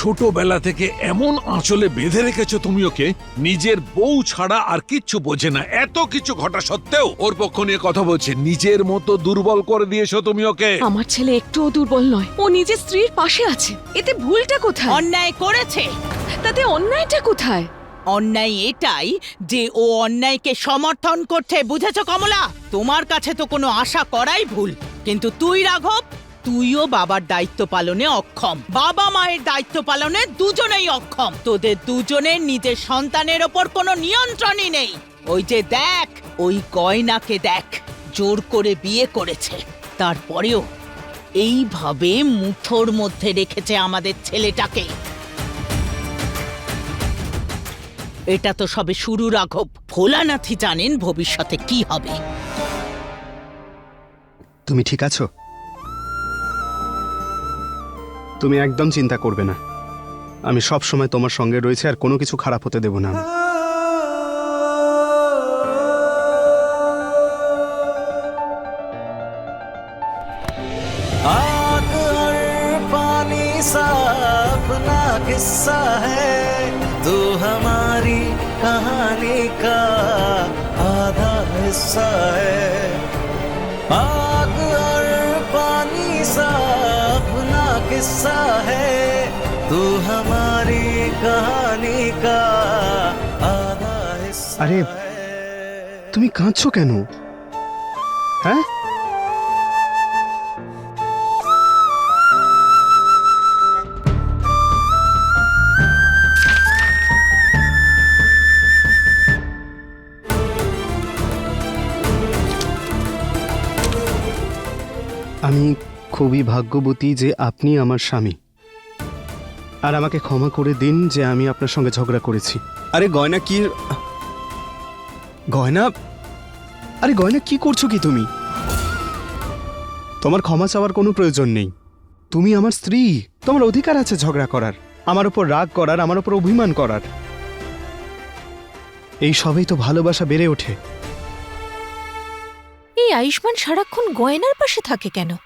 ছোটবেলা থেকে এমন আঁচলে বেঁধে রেখেছো তুমি ওকে নিজের বউ ছাড়া আর কিচ্ছু বোঝে না। এত কিছু ঘটা সত্ত্বেও ওর পক্ষ নিয়ে কথা বলছে। নিজের মতো দুর্বল করে দিয়েছ তুমি ওকে। আমার ছেলে একটুও দুর্বল নয় ও নিজের স্ত্রীর পাশে আছে। এতে ভুলটা কোথায়? অন্যায় করেছে। তাতে অন্যায়টা কোথায়? অন্যায় এটাই যে ও অন্যায়কে সমর্থন করছে বুঝেছ কমলা? তোমার কাছে তো কোনো আশা করাই ভুল। কিন্তু তুই রাঘব তুইও বাবার দায়িত্ব পালনে অক্ষম। বাবা মায়ের দায়িত্ব পালনে দুজনেই অক্ষম। তোদের দুজনের নিজের সন্তানের ওপর কোনো নিয়ন্ত্রণই নেই। ওই যে দেখ, ওই গয়নাকে দেখ, জোর করে বিয়ে করেছে। তারপরেও এইভাবে মুঠোর মধ্যে রেখেছে আমাদের ছেলেটাকে। এটা তো সবে শুরু, রাঘব। ভোলানাথই জানেন ভবিষ্যতে কি হবে। তুমি ঠিক আছো? তুমি একদম চিন্তা করবে না আমি সব সময় তোমার সঙ্গে রয়েছে আর কোনো কিছু খারাপ হতে দেব না আমি। आग और पानी सा अपना किस्सा है तू हमारी कहानी का आधा हिस्सा है आग और पानी सा अपना किस्सा है तू हमारी कहानी का आधा हिस्सा अरे, है তুমি কাঁদছো কেন হ্যাঁ আমি খুবই ভাগ্যবতী যে আপনি আমার স্বামী। আর আমাকে ক্ষমা করে দিন যে আমি আপনার সঙ্গে ঝগড়া করেছি। আরে গয়না কি গয়না? আরে গয়না কি করছ কি তুমি? তোমার ক্ষমা চাওয়ার কোনো প্রয়োজন নেই। তুমি আমার স্ত্রী। তোমার অধিকার আছে ঝগড়া করার। আমার উপর রাগ করার, আমার উপর অভিমান করার। এই সবেই তো ভালোবাসা বেড়ে ওঠে। এই আয়ুষ্মান সারাক্ষণ গয়নার পাশে থাকে কেন?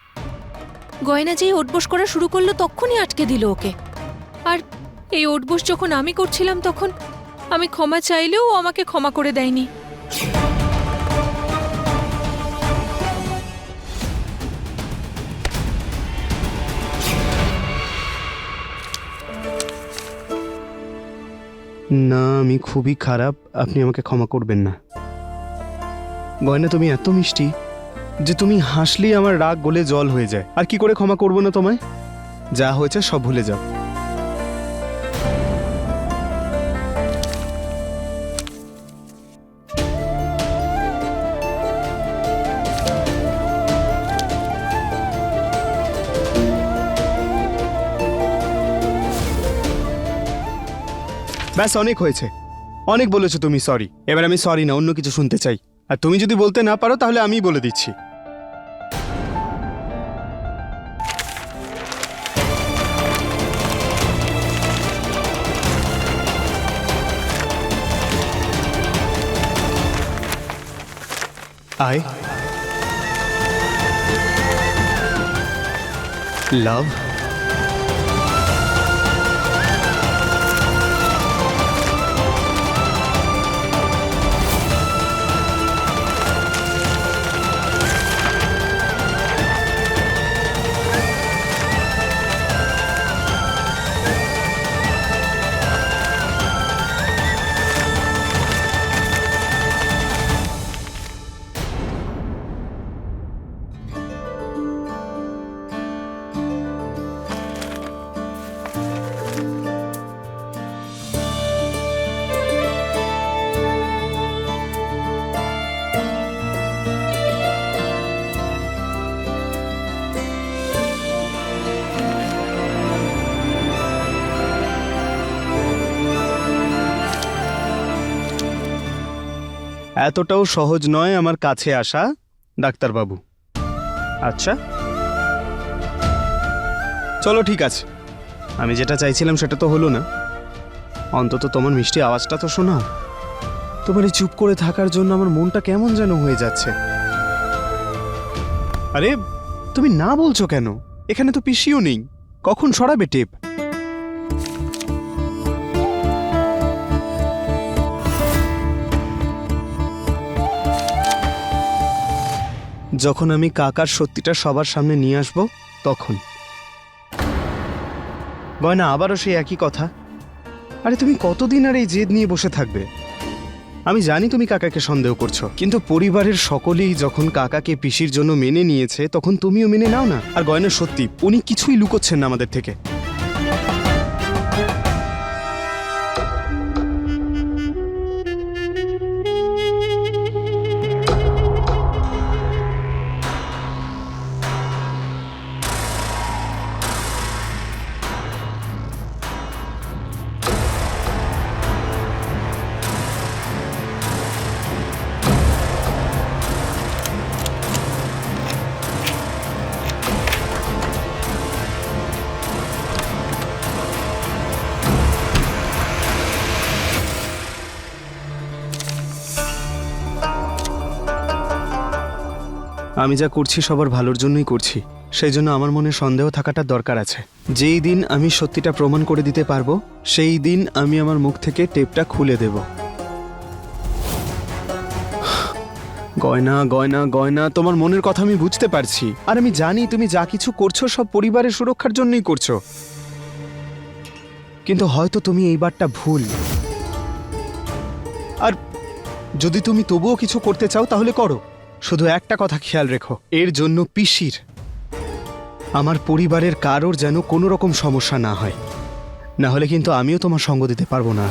গয়না যেই ওটবোস করা শুরু করল তখনই আটকে দিল ওকে। আর এই ওটবোস যখন আমি করছিলাম তখন, আমি ক্ষমা চাইলেও আমাকে ক্ষমা করে দেয়নি। না, আমি খুবই খারাপ। আপনি আমাকে ক্ষমা করবেন না। গয়না তুমি এত মিষ্টি। যে তুমি হাসলেই আমার রাগ গলে জল হয়ে যায়। আর কি করে ক্ষমা করব না তোমায়? যা হয়েছে সব ভুলে যাও। ব্যাস, অনেক হয়েছে। অনেক বলেছ তুমি সরি এবার আমি সরি না, অন্য কিছু শুনতে চাই। আর তুমি যদি বলতে না পারো তাহলে আমিই বলে দিচ্ছি। আই লাভ এতটাও সহজ নয় আমার কাছে আসা, ডাক্তারবাবু। আচ্ছা। চলো, ঠিক আছে। আমি যেটা চাইছিলাম সেটা তো হলো না। অন্তত তোমার মিষ্টি আওয়াজটা তো শোনাও। তোমার চুপ করে থাকার জন্য আমার মনটা কেমন যেন হয়ে যাচ্ছে। আরে, তুমি না বলছো কেন? এখানে তো পিসিও নেই। কখন সরাবে টেপ? যখন আমি কাকার সত্যিটা সবার সামনে নিয়ে আসব, তখন। গয়না, আবারও সেই একই কথা। আরে তুমি কতদিন আর এই জেদ নিয়ে বসে থাকবে? আমি জানি তুমি কাকাকে সন্দেহ করছ, কিন্তু পরিবারের সকলেই যখন কাকাকে পিসির জন্য মেনে নিয়েছে, তখন তুমিও মেনে নাও না। আর গয়না, সত্যি, উনি কিছুই লুকোচ্ছেন না আমাদের থেকে। আমি যা করছি সবার ভালোর জন্যই করছি। সেই জন্য আমার মনে সন্দেহ থাকাটা দরকার আছে। যেই দিন আমি সত্যিটা প্রমাণ করে দিতে পারব, সেই দিন আমি আমার মুখ থেকে টেপটা খুলে দেব। গয়না গয়না গয়না, তোমার মনের কথা আমি বুঝতে পারছি। আর আমি জানি তুমি যা কিছু করছ সব পরিবারের সুরক্ষার জন্যই করছ। কিন্তু হয়তো তুমি এইবারটা ভুল। আর যদি তুমি তবুও কিছু করতে চাও, তাহলে করো। শুধু একটা কথা খেয়াল রেখো, এর জন্য পিসির। আমার পরিবারের কারোর যেন কোনো রকম সমস্যা না হয়। না হলে কিন্তু আমিও তোমার সঙ্গ দিতে পারব না।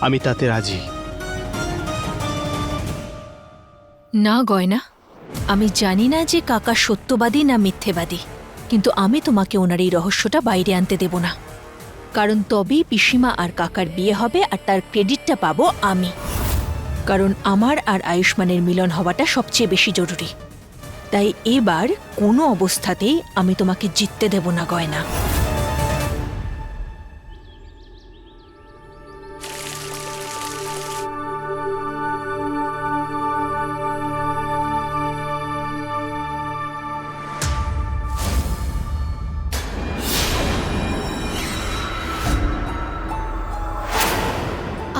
আমি তাতে রাজি। না, গয়না। আমি জানি না যে কাকা সত্যবাদী না মিথ্যেবাদী, কিন্তু আমি তোমাকে ওনার এই রহস্যটা বাইরে আনতে দেব না। কারণ তবেই পিসিমা আর কাকার বিয়ে হবে আর তার ক্রেডিটটা পাবো আমি। কারণ আমার আর আয়ুষ্মানের মিলন হওয়াটা সবচেয়ে বেশি জরুরি। তাই এবার কোনো অবস্থাতেই আমি তোমাকে জিততে দেব না, গয়না।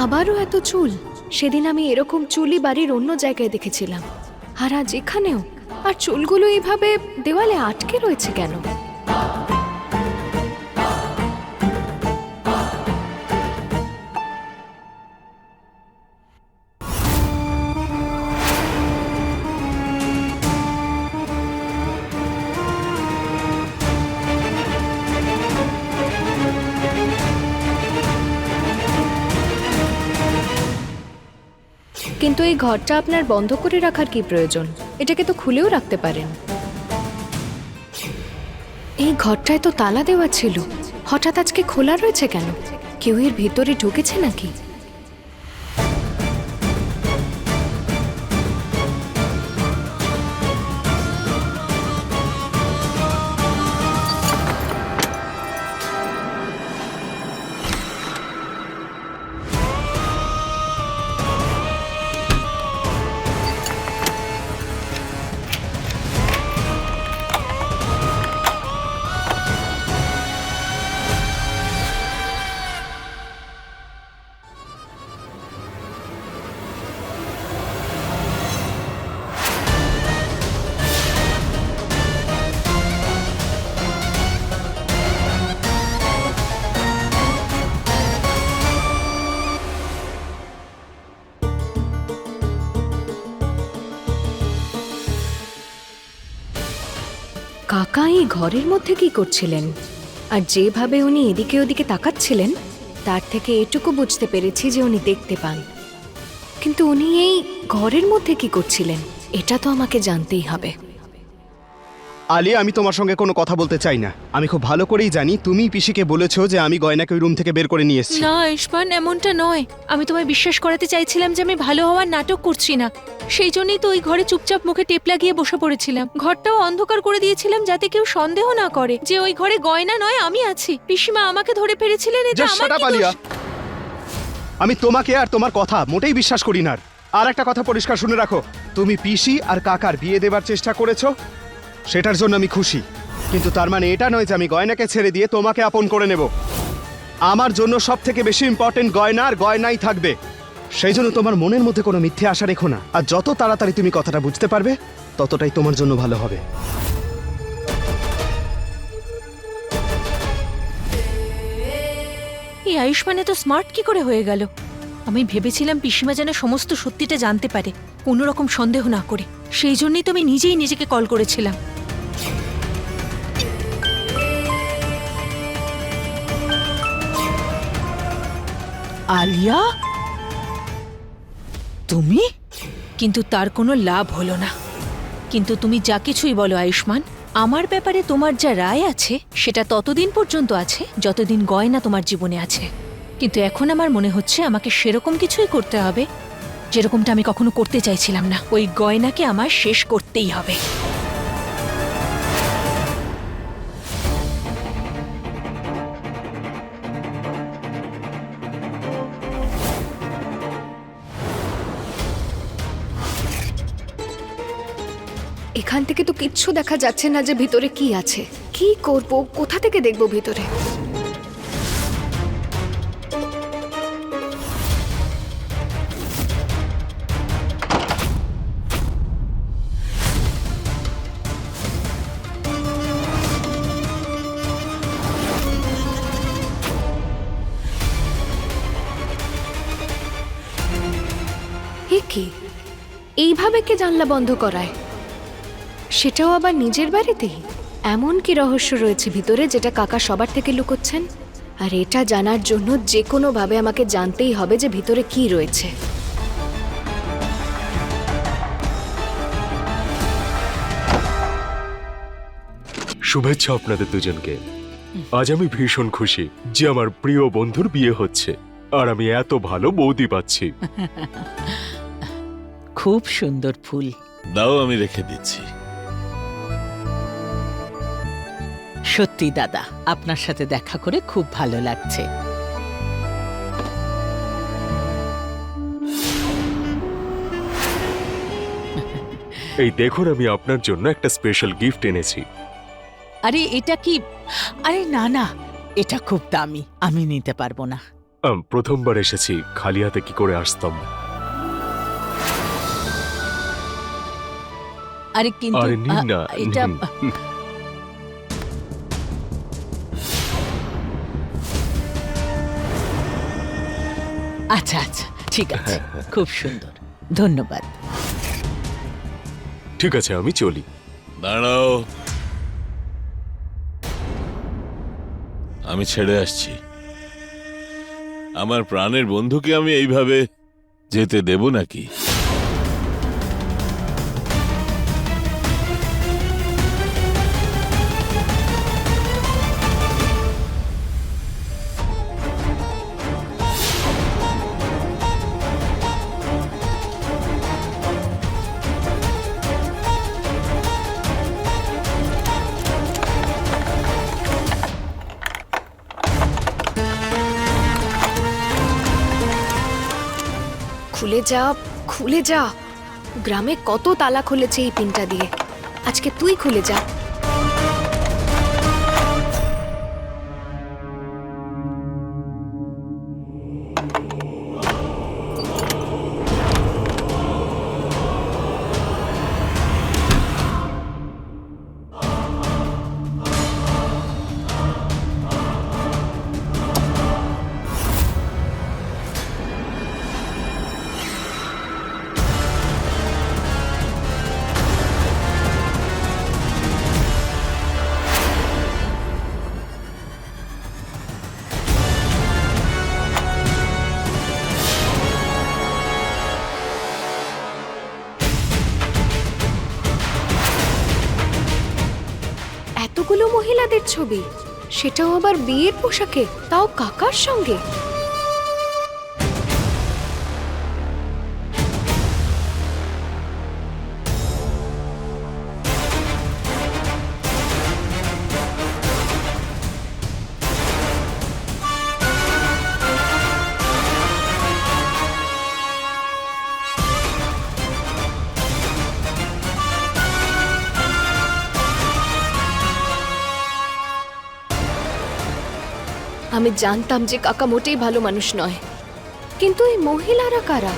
আবারও এত চুল? সেদিন আমি এরকম চুলই বাড়ির অন্য জায়গায় দেখেছিলাম। আর আজ এখানেও? আর চুলগুলো এইভাবে দেওয়ালে আটকে রয়েছে কেন? কিন্তু এই ঘরটা আপনার বন্ধ করে রাখার কি প্রয়োজন? এটাকে তো খুলেও রাখতে পারেন। এই ঘরটায় তো তালা দেওয়া ছিল। হঠাৎ আজকে খোলা রয়েছে কেন? কেউ এর ভিতরে ঢুকেছে নাকি? ঘরের মধ্যে কি করছিলেন? আর যেভাবে উনি এদিকে ওদিকে তাকাচ্ছিলেন, তার থেকে এটুকু বুঝতে পেরেছি যে উনি দেখতে পান। কিন্তু উনি এই ঘরের মধ্যে কি করছিলেন? এটা তো আমাকে জানতেই হবে। আলী আমি তোমার সঙ্গে কোনো কথা বলতে চাই না। আমি খুব ভালো করেই জানি তুমি পিসিকে বলেছ যে আমি গয়নাকে ওই রুম থেকে বের করে নিয়ে এসেছি। না আয়ুষ্মান এমনটা নয়। আমি তোমায় বিশ্বাস করাতে চাইছিলাম যে আমি ভালো হওয়ার নাটক করছি না। সেই জন্যই তো ওই ঘরে চুপচাপ মুখে টেপ লাগিয়ে বসে পড়েছিলাম। ঘরটাও অন্ধকার করে দিয়েছিলাম যাতে কেউ সন্দেহ না করে যে ওই ঘরে গয়না নয় আমি আছি। পিসিমা আমাকে ধরে ফেলেছিলেন এটা Just আমার shut up, কি দোষ? আমি তোমাকে আর তোমার কথা মোটেই বিশ্বাস করি না। আর একটা কথা পরিষ্কার শুনে রাখো। তুমি পিসি আর কাকার বিয়ে দেবার চেষ্টা করেছ সেটার জন্য আমি খুশি। কিন্তু তার মানে এটা নয় যে আমি গয়নাকে ছেড়ে দিয়ে তোমাকে আপন করে নেব। আমার জন্য সব থেকে বেশি ইম্পর্টেন্ট গয়না আর গয়নাই থাকবে। সেই জন্য তোমার মনের মধ্যে কোনো মিথ্যে আশা রেখো না। আর যত তাড়াতাড়ি তুমি কথাটা বুঝতে পারবে, ততটাই তোমার জন্য ভালো হবে। এই আয়ুষ্মানে তো স্মার্ট কি করে হয়ে গেল? আমি ভেবেছিলাম পিসিমা যেন সমস্ত সত্যিটা জানতে পারে, কোনো রকম সন্দেহ না করে। সেই জন্যই তো আমি নিজেই নিজেকে কল করেছিলাম। আলিয়া? তুমি? কিন্তু তার কোনো লাভ হলো না। কিন্তু তুমি যা কিছুই বলো, আয়ুষ্মান, আমার ব্যাপারে তোমার যা রায় আছে, সেটা ততদিন পর্যন্ত আছে, যতদিন গয়না তোমার জীবনে আছে। কিন্তু এখন আমার মনে হচ্ছে আমাকে সেরকম কিছুই করতে হবে যেরকমটা আমি কখনো করতে চাইছিলাম না। ওই গয়নাকে আমার শেষ করতেই হবে। এখান থেকে তো কিচ্ছু দেখা যাচ্ছে না যে ভিতরে কি আছে। কি করব? কোথা থেকে দেখব ভিতরে? জানলা বন্ধ করায়। সেটাও আবার নিজের বাড়িতেই? এমন কি রহস্য রয়েছে ভিতরে যেটা কাকা সবার থেকে লুকোচ্ছেন? আর এটা জানার জন্য যে কোনোভাবে আমাকে জানতেই হবে যে ভিতরে কি রয়েছে। শুভেচ্ছা আপনাদের দুজনকে। আজ আমি ভীষণ খুশি যে আমার প্রিয় বন্ধুর বিয়ে হচ্ছে। আর আমি এত ভালো বৌদি পাচ্ছি। খুব সুন্দর ফুল। দাও আমি রেখে দিচ্ছি। সত্যি দাদা আপনার সাথে দেখা করে খুব ভালো লাগছে। এই দেখুন আমি আপনার জন্য একটা স্পেশাল গিফট এনেছি। আরে এটা কি? আরে না না এটা খুব দামি আমি নিতে পারব না। আম, প্রথমবার এসেছি খালি হাতে কি করে আসতাম? আরে কিন্তু আরে নিন আ, এটা নিন। আচ্ছা আচ্ছা ঠিক আছে। খুব সুন্দর। ধন্যবাদ। ঠিক আছে আমি চলি। দাঁড়াও। আমি ছেড়ে আসছি। আমার প্রাণের বন্ধুকে আমি এইভাবে যেতে দেব নাকি? যা খুলে যা। গ্রামে কত তালা খুলেছে এই পিনটা দিয়ে। আজকে তুই খুলে যা। ছবি? সেটাও আবার বিয়ের পোশাকে? তাও কাকার সঙ্গে? আমি জানতাম যে কাকা মোটেই ভালো মানুষ নয়। কিন্তু এই মহিলারা কারা?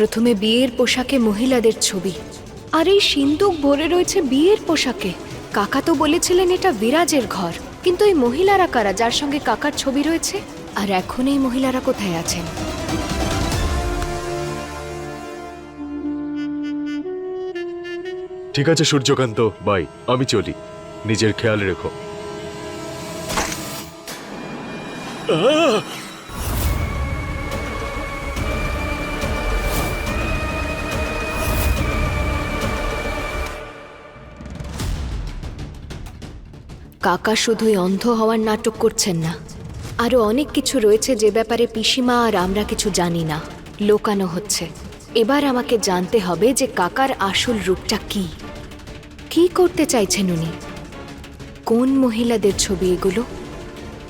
প্রথমে বিয়ের পোশাকে মহিলাদের ছবি। আর এই সিন্দুক ভরে রয়েছে বিয়ের পোশাকে। কাকা তো বলেছিলেন এটা বিরাজের ঘর। কিন্তু এই মহিলারা কারা? যার সঙ্গে কাকার ছবি রয়েছে? আর এখন এই মহিলারা কোথায় আছেন? ঠিক আছে সূর্যকান্ত বাই। আমি চলি। নিজের খেয়াল রেখো। কাকা শুধুই অন্ধ হওয়ার নাটক করছেন না। আরও অনেক কিছু রয়েছে যে ব্যাপারে পিসিমা আর আমরা কিছু জানি না। লোকানো হচ্ছে। এবার আমাকে জানতে হবে যে কাকার আসল রূপটা কি। কি করতে চাইছেন উনি? কোন মহিলাদের ছবি এগুলো?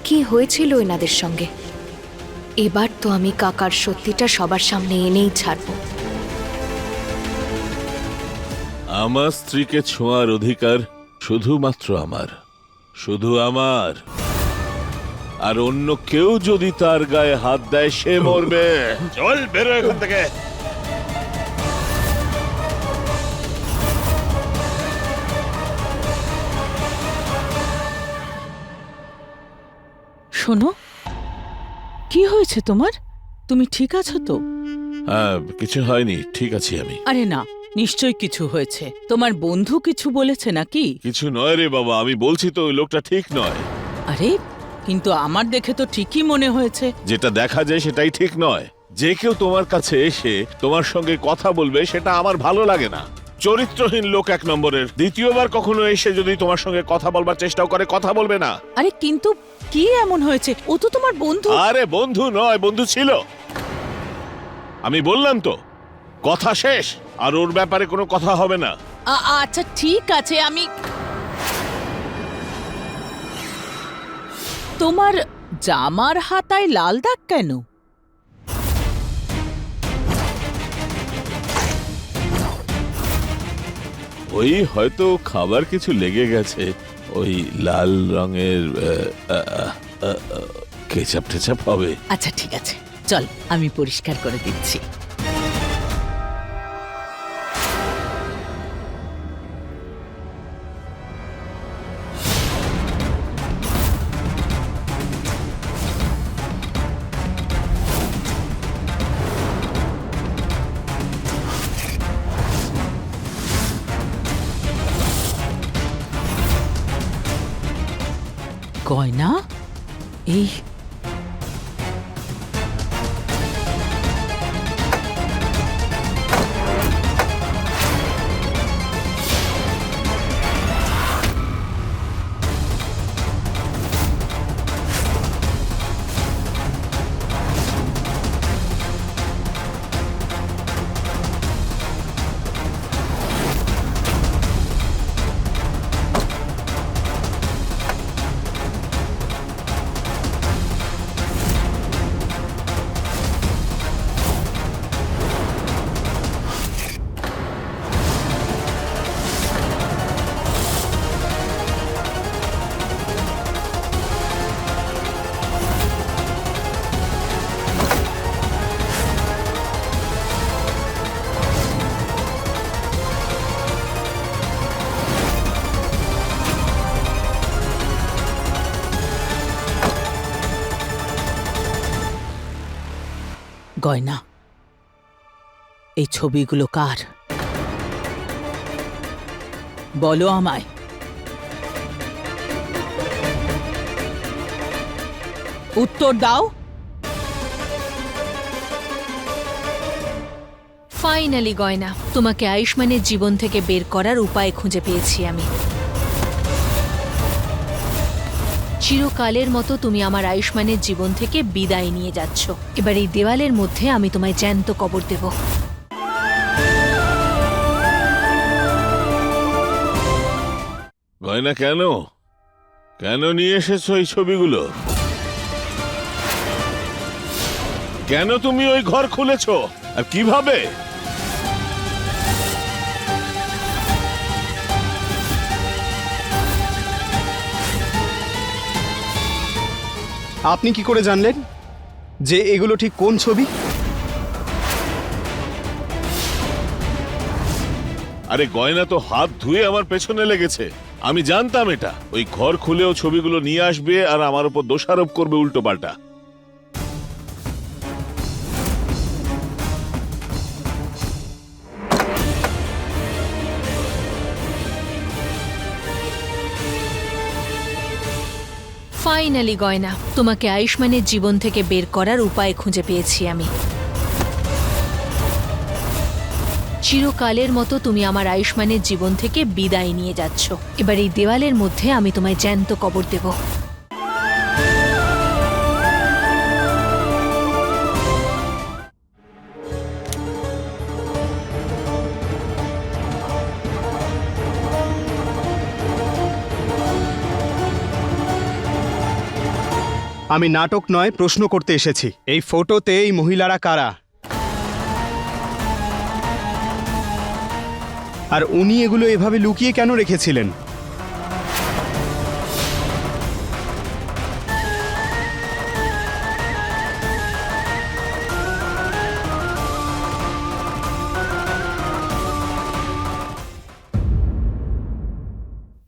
কি হয়েছিল এনাদের সঙ্গে? এবার তো আমি কাকার সত্যিটা সবার সামনে এনেই ছাড়বো। আমার স্ত্রীকে ছোঁয়ার অধিকার শুধুমাত্র আমার। শুধু আমার। আর অন্য কেউ যদি তার গায়ে হাত দেয় সে মরবে। চল বেরো এখান থেকে। শোনো কি হয়েছে তোমার? তুমি ঠিক আছো তো? হ্যাঁ কিছু হয়নি ঠিক আছি আমি। আরে না নিশ্চয়ই কিছু হয়েছে। তোমার বন্ধু কিছু বলেছে নাকি? কিছু নয় রে বাবা আমি বলছি তো ওই লোকটা ঠিক নয়। আরে কিন্তু আমার দেখে তো ঠিকই মনে হয়েছে। যেটা দেখা যায় সেটাই ঠিক নয়। যে কেউ তোমার কাছে এসে তোমার সঙ্গে কথা বলবে সেটা আমার ভালো লাগে না। চরিত্রহীন লোক এক নম্বরের দ্বিতীয়বার কখনো এসে যদি তোমার সঙ্গে কথা বলবার চেষ্টাও করে কথা বলবে না। আরে কিন্তু কি এমন হয়েছে? ও তো তোমার বন্ধু। আরে বন্ধু নয় বন্ধু ছিল। আমি বললাম তো কথা শেষ। আর ওর ব্যাপারে কোনো কথা হবে না। আচ্ছা ঠিক আছে আমি তোমার জামার হাতায় লাল দাগ কেন? ওই হয়তো খাবার কিছু লেগে গেছে। ওই লাল রঙের কেচাপ টেচাপ হবে। আচ্ছা ঠিক আছে। চল আমি পরিষ্কার করে দিচ্ছি। গয়না এই গয়না। এই ছবিগুলো কার? বলো আমায়। উত্তর দাও। ফাইনালি গয়না। তোমাকে আয়ুষ্মানের জীবন থেকে বের করার উপায় খুঁজে পেয়েছি আমি। চিরকালের মতো তুমি আমার আয়ুষ্মানের জীবন থেকে বিদায় নিয়ে যাচ্ছ। এবার এই দেওয়ালের মধ্যে আমি তোমায় জ্যান্ত কবর দেব। গয়না কেন? কেন নিয়ে এসেছ এই ছবিগুলো? কেন তুমি ওই ঘর খুলেছো? আর কীভাবে? আপনি কি করে জানলেন যে এগুলো ঠিক কোন ছবি? আরে গয়না তো হাত ধুয়ে আমার পেছনে লেগেছে। আমি জানতাম এটা। ওই ঘর খুলেও ছবিগুলো নিয়ে আসবে আর আমার উপর দোষারোপ করবে উল্টো পাল্টা ফাইনালি গয়না। তোমাকে আয়ুষ্মানের জীবন থেকে বের করার উপায় খুঁজে পেয়েছি আমি। চিরকালের মতো তুমি আমার আয়ুষ্মানের জীবন থেকে বিদায় নিয়ে যাচ্ছ। এবার এই দেওয়ালের মধ্যে আমি তোমায় জ্যান্ত কবর দেব। আমি নাটক নয়, প্রশ্ন করতে এসেছি। এই ফটোতে এই মহিলারা কারা? আর উনি এগুলো এভাবে লুকিয়ে কেন রেখেছিলেন?